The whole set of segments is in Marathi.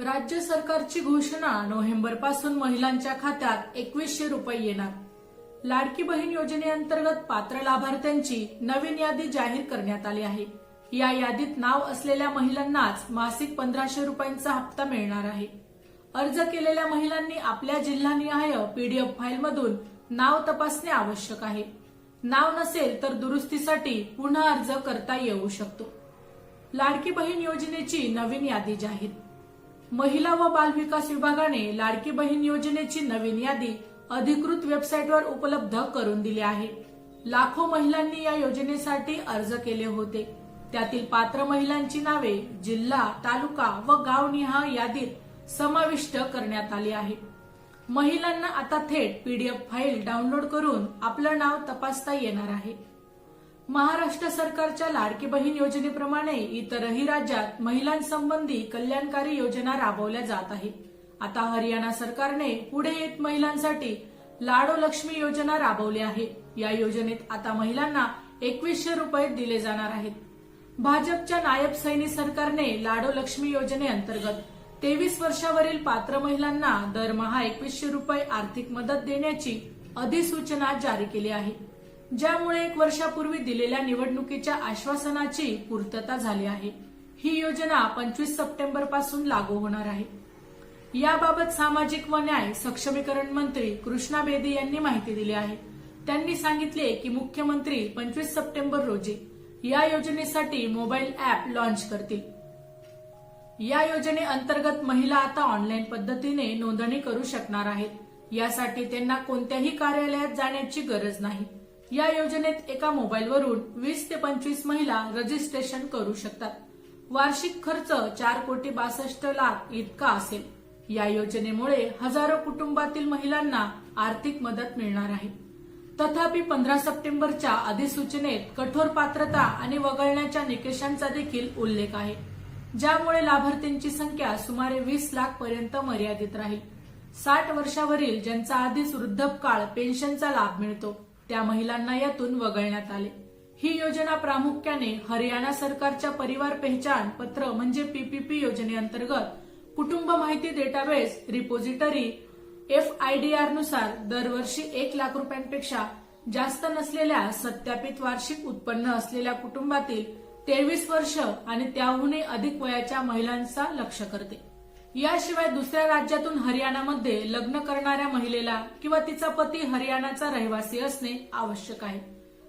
राज्य सरकारची घोषणा नोव्हेंबरपासून महिलांच्या खात्यात एकवीसशे रुपये येणार. लाडकी बहीण योजनेअंतर्गत पात्र लाभार्थ्यांची नवीन यादी जाहीर करण्यात आली आहे. या यादीत नाव असलेल्या महिलांनाच मासिक पंधराशे रुपयांचा हप्ता मिळणार आहे. अर्ज केलेल्या महिलांनी आपल्या जिल्हानिहाय पीडीएफ फाईलमधून नाव तपासणे आवश्यक आहे. नाव नसेल तर दुरुस्तीसाठी पुन्हा अर्ज करता येऊ शकतो. लाडकी बहीण योजनेची नवीन यादी जाहीर महिला व बाल विकास विभागाने लाडकी बहीण योजनेची नवीन यादी अधिकृत वेबसाईटवर उपलब्ध करून दिली आहे. लाखो महिलांनी या योजनेसाठी अर्ज केले होते. त्यातील पात्र महिलांची नावे जिल्हा तालुका व गावनिहा यादीत समाविष्ट करण्यात आली आहे. महिलांना आता थेट पीडीएफ फाईल डाउनलोड करून आपलं नाव तपासता येणार आहे. महाराष्ट्र सरकारच्या लाडकी बहीण योजनेप्रमाणे इतरही राज्यात महिलांसंबंधी कल्याणकारी योजना राबवल्या जात आहेत. आता हरियाणा सरकारने पुढे येत महिलांसाठी लाडो लक्ष्मी योजना राबवली आहे. या योजनेत आता महिलांना एकवीसशे रुपये दिले जाणार आहेत. भाजपच्या नायब सैनी सरकारने लाडो लक्ष्मी योजनेअंतर्गत तेवीस वर्षावरील पात्र महिलांना दरमहा एकवीसशे रुपये आर्थिक मदत देण्याची अधिसूचना जारी केली आहे. ज्यामुळे एक वर्षापूर्वी दिलेल्या निवडणुकीच्या आश्वासनाची पूर्तता झाली आहे. ही योजना पंचवीस सप्टेंबरपासून लागू होणार आहे. याबाबत सामाजिक व न्याय सक्षमीकरण मंत्री कृष्णा बेदी यांनी माहिती दिली आहे. त्यांनी सांगितले की मुख्यमंत्री पंचवीस सप्टेंबर रोजी या योजनेसाठी मोबाईल अॅप लॉन्च करतील. या योजनेअंतर्गत महिला आता ऑनलाईन पद्धतीने नोंदणी करू शकणार आहेत. यासाठी त्यांना कोणत्याही कार्यालयात जाण्याची गरज नाही. या योजनेत एका मोबाईलवरून वीस ते पंचवीस महिला रजिस्ट्रेशन करू शकतात. वार्षिक खर्च चार कोटी बासष्ट लाख इतका असेल. या योजनेमुळे हजारो कुटुंबातील महिलांना आर्थिक मदत मिळणार आहे. तथापि पंधरा सप्टेंबरच्या अधिसूचनेत कठोर पात्रता आणि वगळण्याच्या निकषांचा देखील उल्लेख आहे. ज्यामुळे लाभार्थ्यांची संख्या सुमारे वीस लाख पर्यंत मर्यादित राहील. साठ वर्षावरील ज्यांचा आधीच वृद्धपकाळ पेन्शनचा लाभ मिळतो. त्या महिलांना यातून वगळण्यात आले. ही योजना प्रामुख्याने हरियाणा सरकारच्या परिवार पहचान पत्र म्हणजे पीपीपी योजनेअंतर्गत कुटुंब माहिती डेटाबेस रिपोजिटरी एफआयडीआरनुसार दरवर्षी एक लाख रुपयांपेक्षा जास्त नसलेल्या सत्यापित वार्षिक उत्पन्न असलेल्या कुटुंबातील तेवीस वर्ष आणि त्याहूनही अधिक वयाच्या महिलांचा लक्ष करते. याशिवाय दुसऱ्या राज्यातून हरियाणामध्ये लग्न करणाऱ्या महिलेला किंवा तिचा पती हरियाणाचा रहिवासी असणे आवश्यक आहे.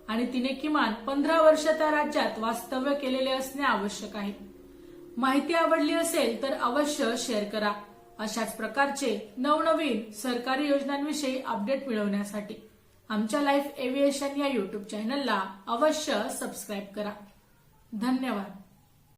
आणि तिने किमान पंधरा वर्ष त्या राज्यात वास्तव्य केलेले असणे आवश्यक आहे. माहिती आवडली असेल तर अवश्य शेअर करा. अशाच प्रकारचे नवनवीन सरकारी योजनांविषयी अपडेट मिळवण्यासाठी आमच्या लाईफ एव्हिएशन या युट्यूब चॅनलला अवश्य सबस्क्राईब करा. धन्यवाद.